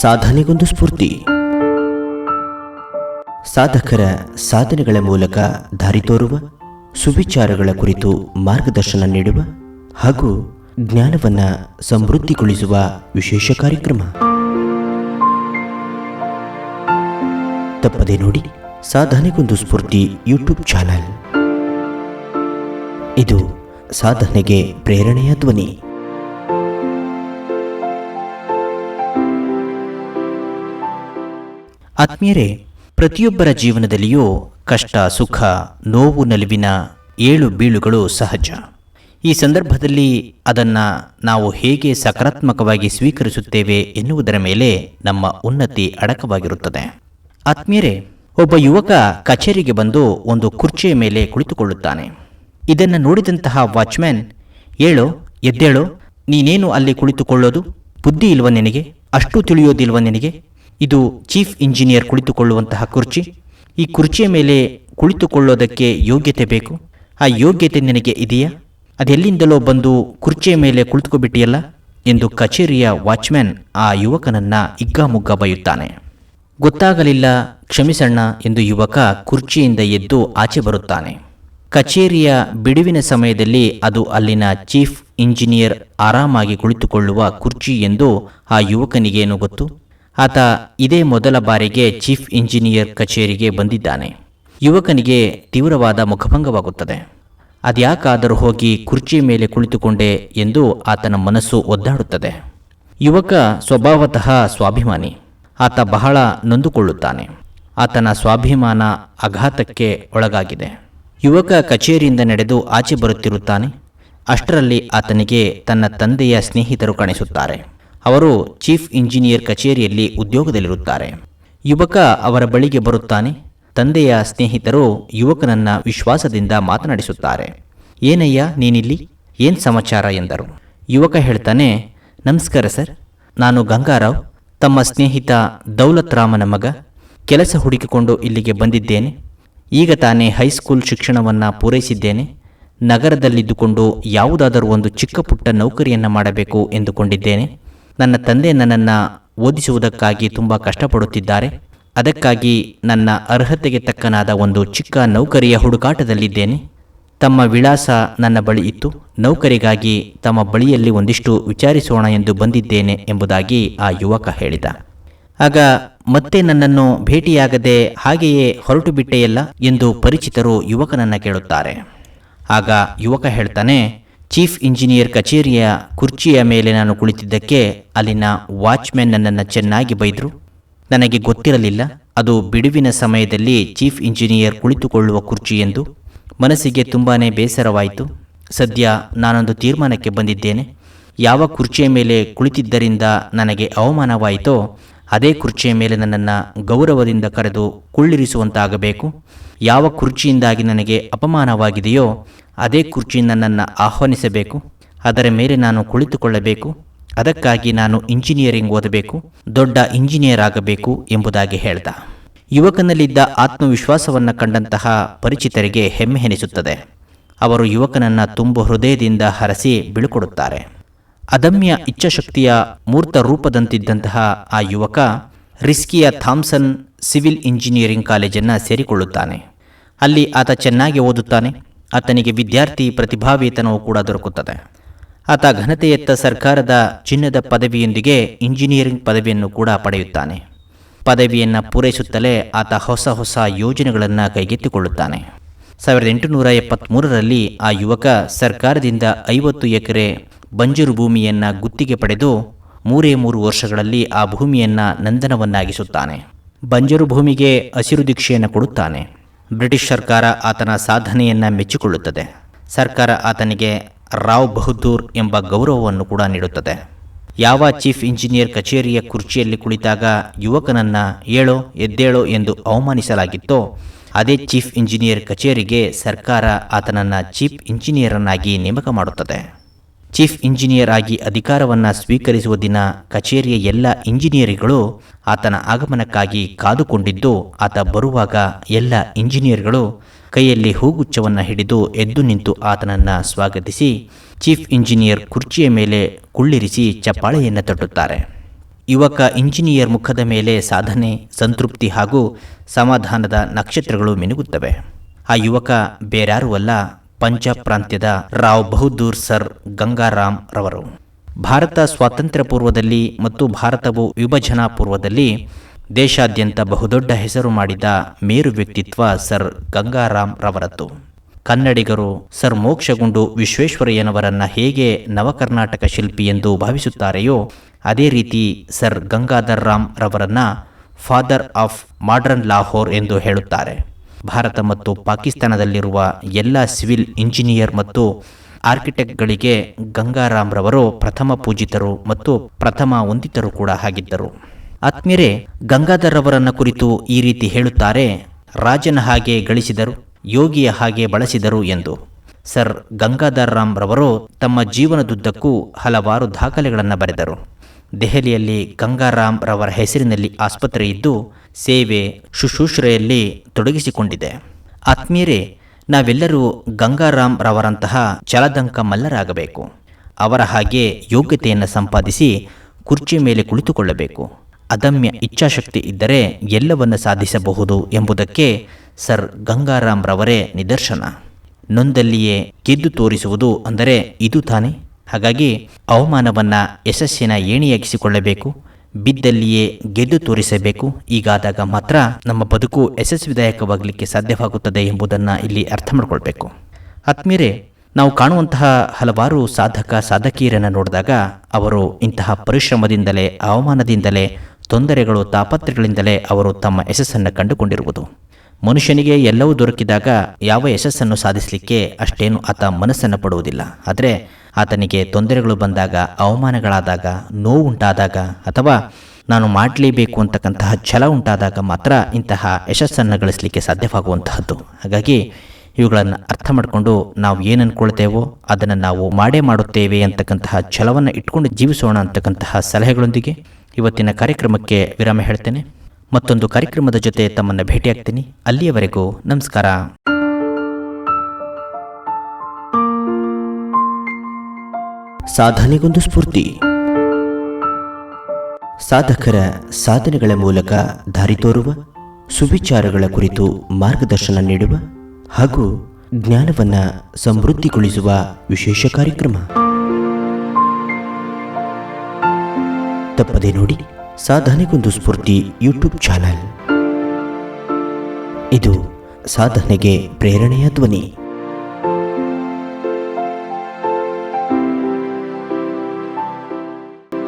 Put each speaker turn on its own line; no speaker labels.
ಸಾಧನೆಗೊಂದು ಸ್ಫೂರ್ತಿ. ಸಾಧಕರ ಸಾಧನೆಗಳ ಮೂಲಕ ದಾರಿ ತೋರುವ, ಸುವಿಚಾರಗಳ ಕುರಿತು ಮಾರ್ಗದರ್ಶನ ನೀಡುವ ಹಾಗೂ ಜ್ಞಾನವನ್ನ ಸಮೃದ್ಧಿಗೊಳಿಸುವ ವಿಶೇಷ ಕಾರ್ಯಕ್ರಮ. ತಪ್ಪದೆ ನೋಡಿ, ಸಾಧನೆಗೊಂದು ಸ್ಫೂರ್ತಿ ಯೂಟ್ಯೂಬ್ ಚಾನಲ್. ಇದು ಸಾಧನೆಗೆ ಪ್ರೇರಣೆಯ ಧ್ವನಿ. ಆತ್ಮೀಯರೇ, ಪ್ರತಿಯೊಬ್ಬರ ಜೀವನದಲ್ಲಿಯೂ ಕಷ್ಟ, ಸುಖ, ನೋವು ನಲಿವಿನ ಏಳು ಬೀಳುಗಳು ಸಹಜ. ಈ ಸಂದರ್ಭದಲ್ಲಿ ಅದನ್ನು ನಾವು ಹೇಗೆ ಸಕಾರಾತ್ಮಕವಾಗಿ ಸ್ವೀಕರಿಸುತ್ತೇವೆ ಎನ್ನುವುದರ ಮೇಲೆ ನಮ್ಮ ಉನ್ನತಿ ಅಡಕವಾಗಿರುತ್ತದೆ. ಆತ್ಮೀಯರೇ, ಒಬ್ಬ ಯುವಕ ಕಚೇರಿಗೆ ಬಂದು ಒಂದು ಕುರ್ಚಿಯ ಮೇಲೆ ಕುಳಿತುಕೊಳ್ಳುತ್ತಾನೆ. ಇದನ್ನು ನೋಡಿದಂತಹ ವಾಚ್ಮ್ಯಾನ್ ಏಳೋ ಎದ್ದೇಳೋ, ನೀನೇನು ಅಲ್ಲಿ ಕುಳಿತುಕೊಳ್ಳೋದು? ಬುದ್ಧಿ ಇಲ್ವ ನಿನಗೆ? ಅಷ್ಟು ತಿಳಿಯೋದಿಲ್ವ ನಿನಗೆ? ಇದು ಚೀಫ್ ಇಂಜಿನಿಯರ್ ಕುಳಿತುಕೊಳ್ಳುವಂತಹ ಕುರ್ಚಿ. ಈ ಕುರ್ಚಿಯ ಮೇಲೆ ಕುಳಿತುಕೊಳ್ಳೋದಕ್ಕೆ ಯೋಗ್ಯತೆ ಬೇಕು. ಆ ಯೋಗ್ಯತೆ ನಿನಗೆ ಇದೆಯಾ? ಅದೆಲ್ಲಿಂದಲೋ ಬಂದು ಕುರ್ಚಿಯ ಮೇಲೆ ಕುಳಿತುಕೊಬಿಟ್ಟಿಯಲ್ಲ ಎಂದು ಕಚೇರಿಯ ವಾಚ್ಮ್ಯಾನ್ ಆ ಯುವಕನನ್ನ ಇಗ್ಗಾಮುಗ್ಗ ಬೈಯುತ್ತಾನೆ. ಗೊತ್ತಾಗಲಿಲ್ಲ ಕ್ಷಮಿಸಣ್ಣ ಎಂದು ಯುವಕ ಕುರ್ಚಿಯಿಂದ ಎದ್ದು ಆಚೆ ಬರುತ್ತಾನೆ. ಕಚೇರಿಯ ಬಿಡುವಿನ ಸಮಯದಲ್ಲಿ ಅದು ಅಲ್ಲಿನ ಚೀಫ್ ಇಂಜಿನಿಯರ್ ಆರಾಮಾಗಿ ಕುಳಿತುಕೊಳ್ಳುವ ಕುರ್ಚಿ ಎಂದು ಆ ಯುವಕನಿಗೇನು ಗೊತ್ತು? ಆತ ಇದೇ ಮೊದಲ ಬಾರಿಗೆ ಚೀಫ್ ಇಂಜಿನಿಯರ್ ಕಚೇರಿಗೆ ಬಂದಿದ್ದಾನೆ. ಯುವಕನಿಗೆ ತೀವ್ರವಾದ ಮುಖಭಂಗವಾಗುತ್ತದೆ. ಅದ್ಯಾಕಾದರೂ ಹೋಗಿ ಕುರ್ಚಿ ಮೇಲೆ ಕುಳಿತುಕೊಂಡೆ ಎಂದು ಆತನ ಮನಸ್ಸು ಒದ್ದಾಡುತ್ತದೆ. ಯುವಕ ಸ್ವಭಾವತಃ ಸ್ವಾಭಿಮಾನಿ. ಆತ ಬಹಳ ನೊಂದುಕೊಳ್ಳುತ್ತಾನೆ. ಆತನ ಸ್ವಾಭಿಮಾನ ಆಘಾತಕ್ಕೆ ಒಳಗಾಗಿದೆ. ಯುವಕ ಕಚೇರಿಯಿಂದ ನಡೆದು ಆಚೆ ಬರುತ್ತಿರುತ್ತಾನೆ. ಅಷ್ಟರಲ್ಲಿ ಆತನಿಗೆ ತನ್ನ ತಂದೆಯ ಸ್ನೇಹಿತರು ಕಾಣಿಸುತ್ತಾರೆ. ಅವರು ಚೀಫ್ ಇಂಜಿನಿಯರ್ ಕಚೇರಿಯಲ್ಲಿ ಉದ್ಯೋಗದಲ್ಲಿರುತ್ತಾರೆ. ಯುವಕ ಅವರ ಬಳಿಗೆ ಬರುತ್ತಾನೆ. ತಂದೆಯ ಸ್ನೇಹಿತರು ಯುವಕನನ್ನ ವಿಶ್ವಾಸದಿಂದ ಮಾತನಾಡಿಸುತ್ತಾರೆ. ಏನಯ್ಯ, ನೀನಿಲ್ಲಿ? ಏನ್ ಸಮಾಚಾರ? ಎಂದರು. ಯುವಕ ಹೇಳ್ತಾನೆ, ನಮಸ್ಕಾರ ಸರ್. ನಾನು ಗಂಗಾರಾವ್. ತಮ್ಮ ಸ್ನೇಹಿತ ದೌಲತ್ ರಾಮನ ಮಗ. ಕೆಲಸ ಹುಡುಕಿಕೊಂಡು ಇಲ್ಲಿಗೆ ಬಂದಿದ್ದೇನೆ. ಈಗ ತಾನೇ ಹೈಸ್ಕೂಲ್ ಶಿಕ್ಷಣವನ್ನು ಪೂರೈಸಿದ್ದೇನೆ. ನಗರದಲ್ಲಿದ್ದುಕೊಂಡು ಯಾವುದಾದರೂ ಒಂದು ಚಿಕ್ಕ ಪುಟ್ಟ ನೌಕರಿಯನ್ನು ಮಾಡಬೇಕು ಎಂದುಕೊಂಡಿದ್ದೇನೆ. ನನ್ನ ತಂದೆ ನನ್ನನ್ನು ಓದಿಸುವುದಕ್ಕಾಗಿ ತುಂಬ ಕಷ್ಟಪಡುತ್ತಿದ್ದಾರೆ. ಅದಕ್ಕಾಗಿ ನನ್ನ ಅರ್ಹತೆಗೆ ತಕ್ಕನಾದ ಒಂದು ಚಿಕ್ಕ ನೌಕರಿಯ ಹುಡುಕಾಟದಲ್ಲಿದ್ದೇನೆ. ತಮ್ಮ ವಿಳಾಸ ನನ್ನ ಬಳಿ ಇತ್ತು. ನೌಕರಿಗಾಗಿ ತಮ್ಮ ಬಳಿಯಲ್ಲಿ ಒಂದಿಷ್ಟು ವಿಚಾರಿಸೋಣ ಎಂದು ಬಂದಿದ್ದೇನೆ ಎಂಬುದಾಗಿ ಆ ಯುವಕ ಹೇಳಿದ. ಆಗ ಮತ್ತೆ ನನ್ನನ್ನು ಭೇಟಿಯಾಗದೆ ಹಾಗೆಯೇ ಹೊರಟು ಬಿಟ್ಟೆಯಲ್ಲ ಎಂದು ಪರಿಚಿತರು ಯುವಕನನ್ನು ಕೇಳುತ್ತಾರೆ. ಆಗ ಯುವಕ ಹೇಳ್ತಾನೆ ಚೀಫ್ ಇಂಜಿನಿಯರ್ ಕಚೇರಿಯ ಕುರ್ಚಿಯ ಮೇಲೆ ನಾನು ಕುಳಿತಿದ್ದಕ್ಕೆ ಅಲ್ಲಿನ ವಾಚ್ಮ್ಯಾನ್ ನನ್ನನ್ನು ಚೆನ್ನಾಗಿ ಬೈದರು. ನನಗೆ ಗೊತ್ತಿರಲಿಲ್ಲ, ಅದು ಬಿಡುವಿನ ಸಮಯದಲ್ಲಿ ಚೀಫ್ ಇಂಜಿನಿಯರ್ ಕುಳಿತುಕೊಳ್ಳುವ ಕುರ್ಚಿ ಎಂದು. ಮನಸ್ಸಿಗೆ ತುಂಬಾ ಬೇಸರವಾಯಿತು. ಸದ್ಯ ನಾನೊಂದು ತೀರ್ಮಾನಕ್ಕೆ ಬಂದಿದ್ದೇನೆ. ಯಾವ ಕುರ್ಚಿಯ ಮೇಲೆ ಕುಳಿತಿದ್ದರಿಂದ ನನಗೆ ಅವಮಾನವಾಯಿತೋ, ಅದೇ ಕುರ್ಚಿಯ ಮೇಲೆ ನನ್ನನ್ನು ಗೌರವದಿಂದ ಕರೆದು ಕುಳ್ಳಿರಿಸುವಂತಾಗಬೇಕು. ಯಾವ ಕುರ್ಚಿಯಿಂದಾಗಿ ನನಗೆ ಅಪಮಾನವಾಗಿದೆಯೋ ಅದೇ ಕುರ್ಚಿ ನನ್ನನ್ನು ಆಹ್ವಾನಿಸಬೇಕು, ಅದರ ಮೇಲೆ ನಾನು ಕುಳಿತುಕೊಳ್ಳಬೇಕು, ಅದಕ್ಕಾಗಿ ನಾನು ಇಂಜಿನಿಯರಿಂಗ್ ಓದಬೇಕು, ದೊಡ್ಡ ಇಂಜಿನಿಯರ್ ಆಗಬೇಕು ಎಂಬುದಾಗಿ ಹೇಳ್ದ. ಯುವಕನಲ್ಲಿದ್ದ ಆತ್ಮವಿಶ್ವಾಸವನ್ನು ಕಂಡಂತಹ ಪರಿಚಿತರಿಗೆ ಹೆಮ್ಮೆ ಎನಿಸುತ್ತದೆ ಅವರು ಯುವಕನನ್ನು ತುಂಬ ಹೃದಯದಿಂದ ಹರಸಿ ಬೀಳ್ಕೊಡುತ್ತಾರೆ. ಅದಮ್ಯ ಇಚ್ಛಾಶಕ್ತಿಯ ಮೂರ್ತ ರೂಪದಂತಿದ್ದಂತಹ ಆ ಯುವಕ ರಿಸ್ಕಿಯ ಥಾಮ್ಸನ್ ಸಿವಿಲ್ ಇಂಜಿನಿಯರಿಂಗ್ ಕಾಲೇಜನ್ನು ಸೇರಿಕೊಳ್ಳುತ್ತಾನೆ. ಅಲ್ಲಿ ಆತ ಚೆನ್ನಾಗಿ ಓದುತ್ತಾನೆ ಆತನಿಗೆ ವಿದ್ಯಾರ್ಥಿ ಪ್ರತಿಭಾವೇತನವೂ ಕೂಡ ದೊರಕುತ್ತದೆ. ಆತ ಘನತೆಯತ್ತ ಸರ್ಕಾರದ ಚಿನ್ನದ ಪದವಿಯೊಂದಿಗೆ ಇಂಜಿನಿಯರಿಂಗ್ ಪದವಿಯನ್ನು ಕೂಡ ಪಡೆಯುತ್ತಾನೆ. ಪದವಿಯನ್ನು ಪೂರೈಸುತ್ತಲೇ ಆತ ಹೊಸ ಹೊಸ ಯೋಜನೆಗಳನ್ನು ಕೈಗೆತ್ತಿಕೊಳ್ಳುತ್ತಾನೆ. ಸಾವಿರದ ಎಂಟುನೂರ ಎಪ್ಪತ್ತ್ಮೂರರಲ್ಲಿ ಆ ಯುವಕ ಸರ್ಕಾರದಿಂದ ಐವತ್ತು ಎಕರೆ ಬಂಜರು ಭೂಮಿಯನ್ನು ಗುತ್ತಿಗೆ ಪಡೆದು ಮೂರೇ ಮೂರು ವರ್ಷಗಳಲ್ಲಿ ಆ ಭೂಮಿಯನ್ನು ನಂದನವನ್ನಾಗಿಸುತ್ತಾನೆ. ಬಂಜರು ಭೂಮಿಗೆ ಹಸಿರು ದೀಕ್ಷೆಯನ್ನು ಕೊಡುತ್ತಾನೆ. ಬ್ರಿಟಿಷ್ ಸರ್ಕಾರ ಆತನ ಸಾಧನೆಯನ್ನು ಮೆಚ್ಚಿಕೊಳ್ಳುತ್ತದೆ. ಸರ್ಕಾರ ಆತನಿಗೆ ರಾವ್ ಬಹದ್ದೂರ್ ಎಂಬ ಗೌರವವನ್ನು ಕೂಡ ನೀಡುತ್ತದೆ. ಯಾವ ಚೀಫ್ ಇಂಜಿನಿಯರ್ ಕಚೇರಿಯ ಕುರ್ಚಿಯಲ್ಲಿ ಕುಳಿತಾಗ ಯುವಕನನ್ನು ಏಳೋ ಎದ್ದೇಳೋ ಎಂದು ಅವಮಾನಿಸಲಾಗಿತ್ತೋ, ಅದೇ ಚೀಫ್ ಇಂಜಿನಿಯರ್ ಕಚೇರಿಗೆ ಸರ್ಕಾರ ಆತನನ್ನು ಚೀಫ್ ಇಂಜಿನಿಯರನ್ನಾಗಿ ನೇಮಕ ಮಾಡುತ್ತದೆ. ಚೀಫ್ ಇಂಜಿನಿಯರ್ ಆಗಿ ಅಧಿಕಾರವನ್ನು ಸ್ವೀಕರಿಸುವ ದಿನ ಕಚೇರಿಯ ಎಲ್ಲ ಇಂಜಿನಿಯರ್ಗಳು ಆತನ ಆಗಮನಕ್ಕಾಗಿ ಕಾದುಕೊಂಡಿದ್ದು, ಆತ ಬರುವಾಗ ಎಲ್ಲ ಇಂಜಿನಿಯರ್ಗಳು ಕೈಯಲ್ಲಿ ಹೂಗುಚ್ಛವನ್ನು ಹಿಡಿದು ಎದ್ದು ನಿಂತು ಆತನನ್ನು ಸ್ವಾಗತಿಸಿ, ಚೀಫ್ ಇಂಜಿನಿಯರ್ ಕುರ್ಚಿಯ ಮೇಲೆ ಕುಳ್ಳಿರಿಸಿ ಚಪ್ಪಾಳೆಯನ್ನು ತಟ್ಟುತ್ತಾರೆ. ಯುವಕ ಇಂಜಿನಿಯರ್ ಮುಖದ ಮೇಲೆ ಸಾಧನೆ, ಸಂತೃಪ್ತಿ ಹಾಗೂ ಸಮಾಧಾನದ ನಕ್ಷತ್ರಗಳು ಮಿನುಗುತ್ತವೆ. ಆ ಯುವಕ ಬೇರ್ಯಾರೂ ಅಲ್ಲ ಪಂಜಾಬ್ ಪ್ರಾಂತ್ಯದ ರಾವ್ ಬಹದ್ದೂರ್ ಸರ್ ಗಂಗಾರಾಮ್ ರವರು. ಭಾರತ ಸ್ವಾತಂತ್ರ್ಯ ಪೂರ್ವದಲ್ಲಿ ಮತ್ತು ಭಾರತವು ವಿಭಜನಾ ಪೂರ್ವದಲ್ಲಿ ದೇಶಾದ್ಯಂತ ಬಹುದೊಡ್ಡ ಹೆಸರು ಮಾಡಿದ ಮೇರು ವ್ಯಕ್ತಿತ್ವ ಸರ್ ಗಂಗಾರಾಮ್ ರವರದ್ದು. ಕನ್ನಡಿಗರು ಸರ್ ಮೋಕ್ಷಗುಂಡು ವಿಶ್ವೇಶ್ವರಯ್ಯನವರನ್ನ ಹೇಗೆ ನವಕರ್ನಾಟಕ ಶಿಲ್ಪಿ ಎಂದು ಭಾವಿಸುತ್ತಾರೆಯೋ, ಅದೇ ರೀತಿ ಸರ್ ಗಂಗಾಧರ್ ರಾಮ್ ರವರನ್ನ ಫಾದರ್ ಆಫ್ ಮಾಡರ್ನ್ ಲಾಹೋರ್ ಎಂದು ಹೇಳುತ್ತಾರೆ. ಭಾರತ ಮತ್ತು ಪಾಕಿಸ್ತಾನದಲ್ಲಿರುವ ಎಲ್ಲ ಸಿವಿಲ್ ಇಂಜಿನಿಯರ್ ಮತ್ತು ಆರ್ಕಿಟೆಕ್ಟ್ಗಳಿಗೆ ಗಂಗಾರಾಮ್ರವರು ಪ್ರಥಮ ಪೂಜಿತರು ಮತ್ತು ಪ್ರಥಮ ವಂದಿತರು ಕೂಡ ಆಗಿದ್ದರು. ಆತ್ಮೀರೆ ಗಂಗಾಧರ್ರವರನ್ನ ಕುರಿತು ಈ ರೀತಿ ಹೇಳುತ್ತಾರೆ, ರಾಜನ ಹಾಗೆ ಗಳಿಸಿದರು, ಯೋಗಿಯ ಹಾಗೆ ಬಳಸಿದರು ಎಂದು. ಸರ್ ಗಂಗಾಧರ್ ರಾಮ್ ರವರು ತಮ್ಮ ಜೀವನದುದ್ದಕ್ಕೂ ಹಲವಾರು ದಾಖಲೆಗಳನ್ನು ಬರೆದರು. ದೆಹಲಿಯಲ್ಲಿ ಗಂಗಾರಾಮ್ ರವರ ಹೆಸರಿನಲ್ಲಿ ಆಸ್ಪತ್ರೆ ಇದ್ದು, ಸೇವೆ ಶುಶ್ರೂಷೆಯಲ್ಲಿ ತೊಡಗಿಸಿಕೊಂಡಿದೆ. ಆತ್ಮೀಯರೇ, ನಾವೆಲ್ಲರೂ ಗಂಗಾರಾಮ್ ರವರಂತಹ ಚಲದಂಕ ಮಲ್ಲರಾಗಬೇಕು. ಅವರ ಹಾಗೆ ಯೋಗ್ಯತೆಯನ್ನು ಸಂಪಾದಿಸಿ ಕುರ್ಚಿ ಮೇಲೆ ಕುಳಿತುಕೊಳ್ಳಬೇಕು. ಅದಮ್ಯ ಇಚ್ಛಾಶಕ್ತಿ ಇದ್ದರೆ ಎಲ್ಲವನ್ನು ಸಾಧಿಸಬಹುದು ಎಂಬುದಕ್ಕೆ ಸರ್ ಗಂಗಾರಾಮ್ ರವರೇ ನಿದರ್ಶನ. ನೊಂದಲ್ಲಿಯೇ ಗೆದ್ದು ತೋರಿಸುವುದು ಅಂದರೆ ಇದು ತಾನೆ? ಹಾಗಾಗಿ ಅವಮಾನವನ್ನು ಯಶಸ್ಸಿನ ಏಣಿಯಾಗಿಸಿಕೊಳ್ಳಬೇಕು, ಬಿದ್ದಲ್ಲಿಯೇ ಗೆದ್ದು ತೋರಿಸಬೇಕು. ಈಗಾದಾಗ ಮಾತ್ರ ನಮ್ಮ ಬದುಕು ಯಶಸ್ವಿದಾಯಕವಾಗಲಿಕ್ಕೆ ಸಾಧ್ಯವಾಗುತ್ತದೆ ಎಂಬುದನ್ನು ಇಲ್ಲಿ ಅರ್ಥ ಮಾಡಿಕೊಳ್ಬೇಕು. ಆತ್ಮೀಯರೇ, ನಾವು ಕಾಣುವಂತಹ ಹಲವಾರು ಸಾಧಕ, ಸಾಧಕಿಯರನ್ನು ನೋಡಿದಾಗ ಅವರು ಇಂತಹ ಪರಿಶ್ರಮದಿಂದಲೇ, ಅವಮಾನದಿಂದಲೇ, ತೊಂದರೆಗಳು ತಾಪತ್ರೆಗಳಿಂದಲೇ ಅವರು ತಮ್ಮ ಯಶಸ್ಸನ್ನು ಕಂಡುಕೊಂಡಿರುವುದು. ಮನುಷ್ಯನಿಗೆ ಎಲ್ಲವೂ ದೊರಕಿದಾಗ ಯಾವ ಯಶಸ್ಸನ್ನು ಸಾಧಿಸಲಿಕ್ಕೆ ಅಷ್ಟೇನು ಆತ ಮನಸ್ಸನ್ನು ಪಡುವುದಿಲ್ಲ. ಆದರೆ ಆತನಿಗೆ ತೊಂದರೆಗಳು ಬಂದಾಗ, ಅವಮಾನಗಳಾದಾಗ, ನೋವುಂಟಾದಾಗ ಅಥವಾ ನಾನು ಮಾಡಲೇಬೇಕು ಅಂತಕ್ಕಂತಹ ಛಲ ಉಂಟಾದಾಗ ಮಾತ್ರ ಇಂತಹ ಯಶಸ್ಸನ್ನು ಗಳಿಸಲಿಕ್ಕೆ ಸಾಧ್ಯವಾಗುವಂತಹದ್ದು. ಹಾಗಾಗಿ ಇವುಗಳನ್ನು ಅರ್ಥ ಮಾಡಿಕೊಂಡು ನಾವು ಏನು ಅಂದ್ಕೊಳ್ತೇವೋ ಅದನ್ನು ನಾವು ಮಾಡೇ ಮಾಡುತ್ತೇವೆ ಅಂತಕ್ಕಂತಹ ಛಲವನ್ನು ಇಟ್ಕೊಂಡು ಜೀವಿಸೋಣ ಅಂತಕ್ಕಂತಹ ಸಲಹೆಗಳೊಂದಿಗೆ ಇವತ್ತಿನ ಕಾರ್ಯಕ್ರಮಕ್ಕೆ ವಿರಾಮ ಹೇಳ್ತೇನೆ. ಮತ್ತೊಂದು ಕಾರ್ಯಕ್ರಮದ ಜೊತೆ ತಮ್ಮನ್ನು ಭೇಟಿಯಾಗ್ತೀನಿ. ಅಲ್ಲಿಯವರೆಗೂ ನಮಸ್ಕಾರ. ಸಾಧನೆಗೊಂದು ಸ್ಫೂರ್ತಿ. ಸಾಧಕರ ಸಾಧನೆಗಳ ಮೂಲಕ ದಾರಿ ತೋರುವ, ಸುವಿಚಾರಗಳ ಕುರಿತು ಮಾರ್ಗದರ್ಶನ ನೀಡುವ ಹಾಗೂ ಜ್ಞಾನವನ್ನ ಸಮೃದ್ಧಿಗೊಳಿಸುವ ವಿಶೇಷ ಕಾರ್ಯಕ್ರಮ. ತಪ್ಪದೆ ನೋಡಿ. ಸಾಧನೆಗೊಂದು ಸ್ಫೂರ್ತಿ ಯೂಟ್ಯೂಬ್ ಚಾನಲ್. ಇದು ಸಾಧನೆಗೆ ಪ್ರೇರಣೆಯ ಧ್ವನಿ.